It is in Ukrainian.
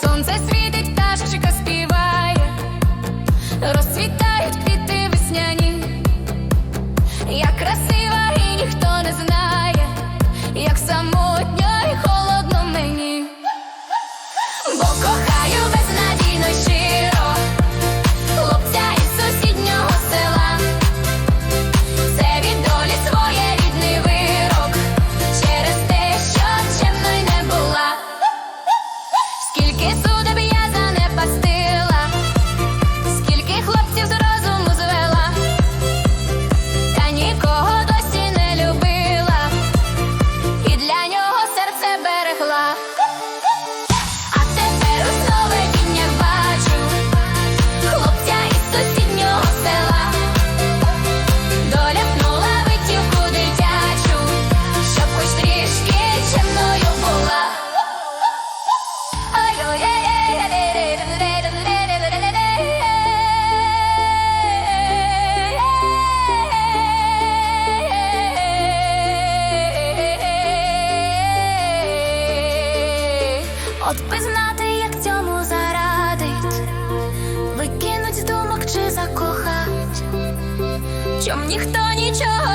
Сонце світить, пташечка співає, розцвітають квіти весняні, я красива і ніхто не знає, як само. От би знати, як цьому зарадить, викинуть думок чи закохать, чом ніхто нічого.